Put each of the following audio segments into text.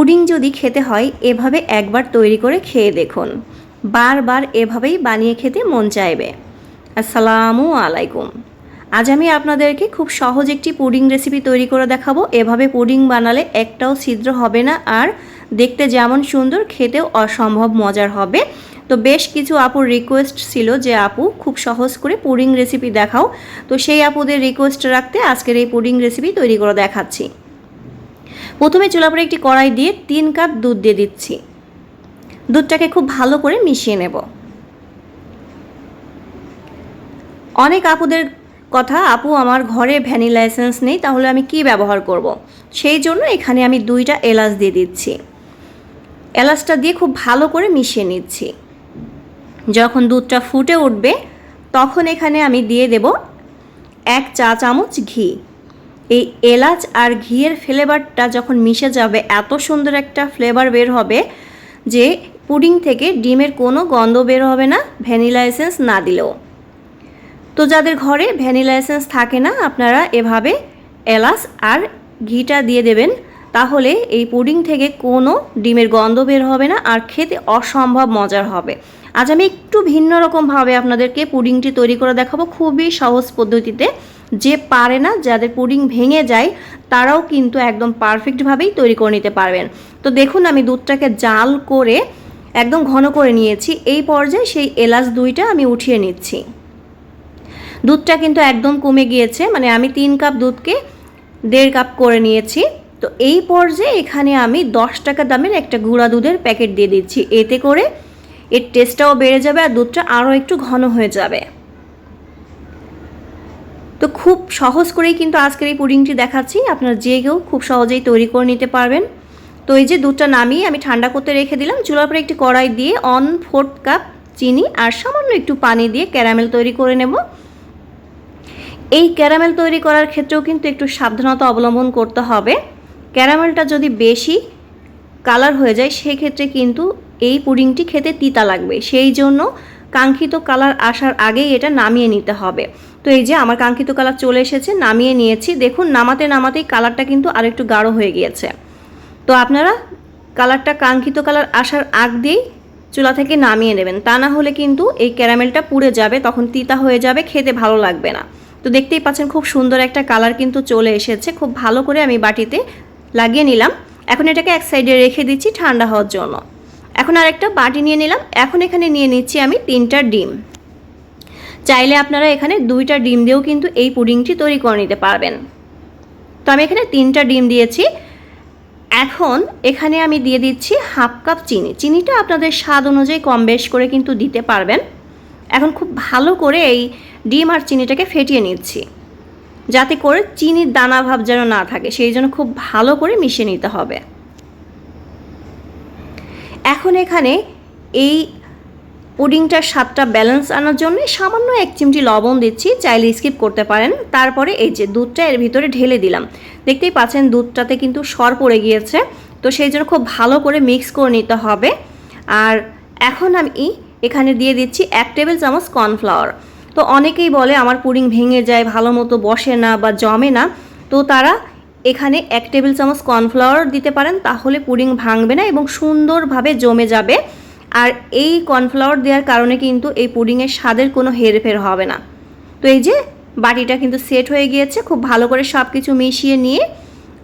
Pudding যদি খেতে হয়, এভাবে একবার তৈরি করে খেয়ে দেখুন। বারবার এভাবেই বানিয়ে খেতে মন চাইবে। আসসালামু আলাইকুম। আজ আমি আপনাদেরকে খুব সহজ একটি পুডিং রেসিপি তৈরি করে দেখাবো। এভাবে পুডিং বানালে একটাও ছিদ্র হবে না আর দেখতে যেমন সুন্দর, খেতেও অসম্ভব মজার হবে। তো বেশ কিছু আপুর রিকোয়েস্ট ছিল যে, আপু, খুব সহজ করে পুডিং রেসিপি দেখাও। তো সেই আপুদের রিকোয়েস্ট রাখতে আজকের এই পুডিং রেসিপি তৈরি করে দেখাচ্ছি। প্রথমে চুলা পরে একটি কড়াই দিয়ে তিন কাপ দুধ দিয়ে দিচ্ছি। দুধটাকে খুব ভালো করে মিশিয়ে নেব। অনেক আপুদের কথা, আপু, আমার ঘরে ভ্যানিলা এসেন্স নেই, তাহলে আমি কি ব্যবহার করব। সেই জন্য এখানে আমি দুইটা এলাচ দিয়ে দিচ্ছি। এলাচটা দিয়ে খুব ভালো করে মিশিয়ে নিচ্ছি। যখন দুধটা ফুটে উঠবে, তখন এখানে আমি দিয়ে দেব এক চা চামচ ঘি। এই এলাচ আর ঘিয়ের ফ্লেভারটা যখন মিশে যাবে, এত সুন্দর একটা ফ্লেভার বের হবে যে পুডিং থেকে ডিমের কোনো গন্ধ বের হবে না, ভ্যানিলা এসেন্স না দিলেও। তো যাদের ঘরে ভ্যানিলা এসেন্স থাকে না, আপনারা এভাবে এলাচ আর ঘিটা দিয়ে দেবেন, তাহলে এই পুডিং থেকে কোনো ডিমের গন্ধ বের হবে না আর খেতে অসম্ভব মজার হবে। আজ আমি একটু ভিন্ন রকমভাবে আপনাদেরকে পুডিংটি তৈরি করে দেখাবো খুবই সহজ পদ্ধতিতে। যে পারে না, যাদের পুডিং ভেঙে যায়, তারাও কিন্তু একদম পারফেক্টভাবেই তৈরি করে নিতে পারবেন। তো দেখুন, আমি দুধটাকে জাল করে একদম ঘন করে নিয়েছি। এই পর্যায়ে সেই এলাচ দুইটা আমি উঠিয়ে নিচ্ছি। দুধটা কিন্তু একদম কমে গিয়েছে মানে আমি তিন কাপ দুধকে দেড় কাপ করে নিয়েছি। তো এই পর্যায়ে এখানে আমি দশ টাকা দামের একটা গুঁড়া দুধের প্যাকেট দিয়ে দিচ্ছি। এতে করে এর টেস্টটাও বেড়ে যাবে আর দুধটা আরও একটু ঘন হয়ে যাবে। তো খুব সহজ করেই কিন্তু আজকের এই পুডিংটি দেখাচ্ছি। আপনারা যে কেউ খুব সহজেই তৈরি করে নিতে পারবেন। তো এই যে দুধটা নামিয়ে আমি ঠান্ডা করতে রেখে দিলাম। চুলার পরে একটি কড়াই দিয়ে অন ফোর্থ কাপ চিনি আর সামান্য একটু পানি দিয়ে ক্যারামেল তৈরি করে নেব। এই ক্যারামেল তৈরি করার ক্ষেত্রেও কিন্তু একটু সাবধানতা অবলম্বন করতে হবে। ক্যারামেলটা যদি বেশি কালার হয়ে যায়, সেক্ষেত্রে কিন্তু এই পুডিংটি খেতে তিতা লাগবে। সেই জন্য কাঙ্ক্ষিত কালার আসার আগেই এটা নামিয়ে নিতে হবে। তো এই যে আমার কাঙ্ক্ষিত কালার চলে এসেছে, নামিয়ে নিয়েছি। দেখুন, নামাতে নামাতেই কালারটা কিন্তু আরেকটু গাঢ় হয়ে গিয়েছে। তো আপনারা কালারটা কাঙ্ক্ষিত কালার আসার আগ দিয়েই চুলা থেকে নামিয়ে নেবেন। তা না হলে কিন্তু এই ক্যারামেলটা পুড়ে যাবে, তখন তিতা হয়ে যাবে, খেতে ভালো লাগবে না। তো দেখতেই পাচ্ছেন, খুব সুন্দর একটা কালার কিন্তু চলে এসেছে। খুব ভালো করে আমি বাটিতে লাগিয়ে নিলাম। এখন এটাকে এক সাইডে রেখে দিচ্ছি ঠান্ডা হওয়ার জন্য। এখন আরেকটা বাটি নিয়ে নিলাম। এখন এখানে নিয়ে নিচ্ছি আমি তিনটা ডিম। চাইলে আপনারা এখানে দুইটা ডিম দিয়েও কিন্তু এই পুডিংটি তৈরি করে নিতে পারবেন। তো আমি এখানে তিনটা ডিম দিয়েছি। এখন এখানে আমি দিয়ে দিচ্ছি হাফ কাপ চিনি। চিনিটা আপনাদের স্বাদ অনুযায়ী কম বেশ করে কিন্তু দিতে পারবেন। এখন খুব ভালো করে এই ডিম আর চিনিটাকে ফেটিয়ে নিচ্ছি। যাতে করে চিনির দানা ভাব যেন না থাকে, সেই জন্য খুব ভালো করে মিশিয়ে নিতে হবে। এখন এখানে এই পুডিংটার স্বাদটা ব্যালেন্স আনার জন্য সামান্য এক চিমটি লবণ দিচ্ছি, চাইলে স্কিপ করতে পারেন। তারপরে এই যে দুধটা এর ভিতরে ঢেলে দিলাম। দেখতেই পাচ্ছেন দুধটাতে কিন্তু সর পড়ে গিয়েছে। তো সেই জন্য খুব ভালো করে মিক্স করে নিতে হবে। আর এখন আমি এখানে দিয়ে দিচ্ছি এক টেবিল চামচ কর্নফ্লাওয়ার তো অনেকেই বলে আমার পুডিং ভেঙে যায়, ভালো মতো বসে না বা জমে না। তো তারা এখানে এক টেবিল চামচ কর্নফ্লাওয়ার দিতে পারেন, তাহলে পুডিং ভাঙবে না এবং সুন্দরভাবে জমে যাবে। আর এই কর্নফ্লাওয়ার দেওয়ার কারণে কিন্তু এই পুডিংয়ের স্বাদের কোনো হেরফের হবে না। তো এই যে বাটিটা কিন্তু সেট হয়ে গিয়েছে, খুব ভালো করে সব কিছু মিশিয়ে নিয়ে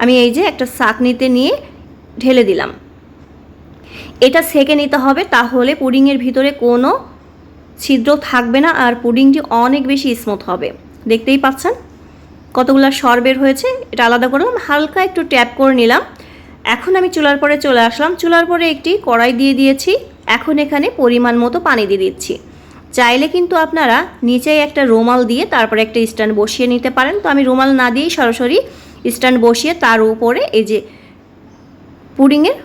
আমি এই যে একটা নিতে নিয়ে ঢেলে দিলাম। এটা সেকে নিতে হবে, তাহলে পুডিংয়ের ভিতরে কোনো ছিদ্র থাকবে না আর পুডিংটি অনেক বেশি স্মুথ হবে। দেখতেই পাচ্ছেন? কতগুলো সর বের হয়েছে, এটা আলাদা করলাম, হালকা একটু ট্যাপ করে নিলাম। এখন আমি চুলার পরে চলে আসলাম। চুলার পরে একটি কড়াই দিয়ে দিয়েছি। এখন এখানে পরিমাণ মতো পানি দিয়ে দিচ্ছি। চাইলে কিন্তু আপনারা নিচেই একটা রুমাল দিয়ে তারপরে একটা স্ট্যান্ড বসিয়ে নিতে পারেন। তো আমি রুমাল না দিয়েই সরাসরি স্ট্যান্ড বসিয়ে তার উপরে এই যে পুডিংয়ের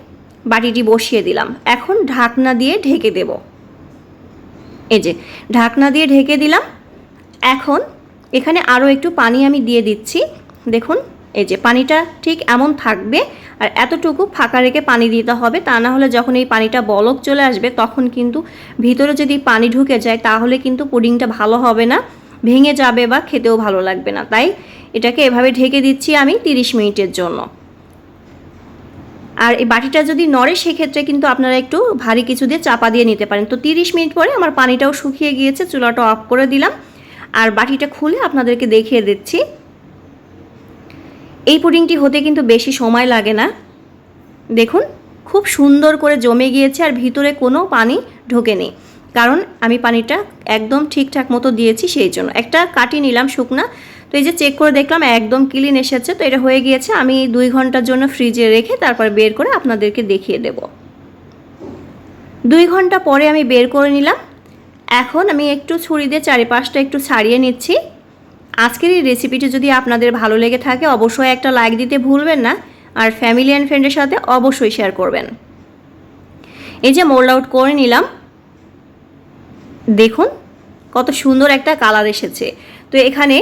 বাটিটি বসিয়ে দিলাম। এখন ঢাকনা দিয়ে ঢেকে দেব। এই যে ঢাকনা দিয়ে ঢেকে দিলাম। এখন এখানে আরও একটু পানি আমি দিয়ে দিচ্ছি। দেখুন। এই যে পানিটা ঠিক এমন থাকবে আর এতটুকু ফাঁকা রেখে পানি দিতে হবে, তা না হলে যখন এই পানিটা বলক চলে আসবে তখন কিন্তু ভিতরে যদি পানি ঢুকে যায় তাহলে কিন্তু পুডিংটা ভালো হবে না, ভেঙে যাবে বা খেতেও ভালো লাগবে না। তাই এটাকে এভাবে ঢেকে দিচ্ছি আমি 30 মিনিটের জন্য। আর এই বাটিটা যদি নড়ে সেক্ষেত্রে কিন্তু আপনারা একটু ভারী কিছু দিয়ে চাপা দিয়ে নিতে পারেন। তো তিরিশ মিনিট পরে আমার পানিটাও শুকিয়ে গিয়েছে, চুলাটা অফ করে দিলাম। আর বাটিটা খুলে আপনাদেরকে দেখিয়ে দিচ্ছি। এই পুডিংটি হতে কিন্তু বেশি সময় লাগে না। দেখুন, খুব সুন্দর করে জমে গিয়েছে আর ভিতরে কোনো পানি ঢোকেনি। কারণ আমি পানিটা একদম ঠিকঠাক মতো দিয়েছি সেই জন্য। একটা কাটি নিলাম শুকনা, তো এই যে চেক করে দেখলাম একদম ক্লিন এসেছে, তো এটা হয়ে গিয়েছে, আমি দুই ঘণ্টার জন্য ফ্রিজে রেখে তারপর বের করে আপনাদেরকে দেখিয়ে দেব। দুই ঘণ্টা পরে আমি বের করে নিলাম। এখন আমি একটু ছুরি দিয়ে চারিপাশটা একটু ছাড়িয়ে নিচ্ছি। আজকের এই রেসিপিটি যদি আপনাদের ভালো লেগে থাকে, অবশ্যই একটা লাইক দিতে ভুলবেন না। আর ফ্যামিলি অ্যান্ড ফ্রেন্ডের সাথে অবশ্যই শেয়ার করবেন। এই যে মোল্ড আউট করে নিলাম। দেখুন, কত সুন্দর একটা কালার এসেছে। তো এখানে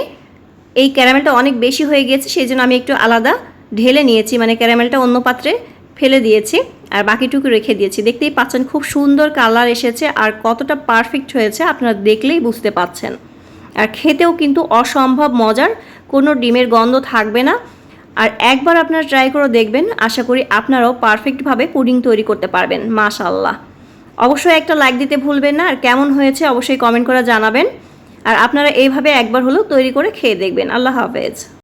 এই ক্যারামেলটা অনেক বেশি হয়ে গিয়েছে সেই জন্য আমি একটু আলাদা ঢেলে নিয়েছি। মানে ক্যারামেলটা অন্য পাত্রে ফেলে দিয়েছি আর বাকিটুকু রেখে দিয়েছি। দেখতেই পাচ্ছেন, খুব সুন্দর কালার এসেছে আর কতটা পারফেক্ট হয়েছে, আপনারা দেখলেই বুঝতে পাচ্ছেন আর খেতেও কিন্তু অসম্ভব মজার। কোনো ডিমের গন্ধ থাকবে না। আর একবার আপনারা ট্রাই করে দেখবেন, আশা করি আপনারাও পারফেক্টভাবে পুডিং তৈরি করতে পারবেন মাশাল্লাহ অবশ্যই একটা লাইক দিতে ভুলবেন না, আর কেমন হয়েছে অবশ্যই কমেন্ট করে জানাবেন। আর আপনারা এইভাবে একবার হলেও তৈরি করে খেয়ে দেখবেন। আল্লাহ হাফেজ।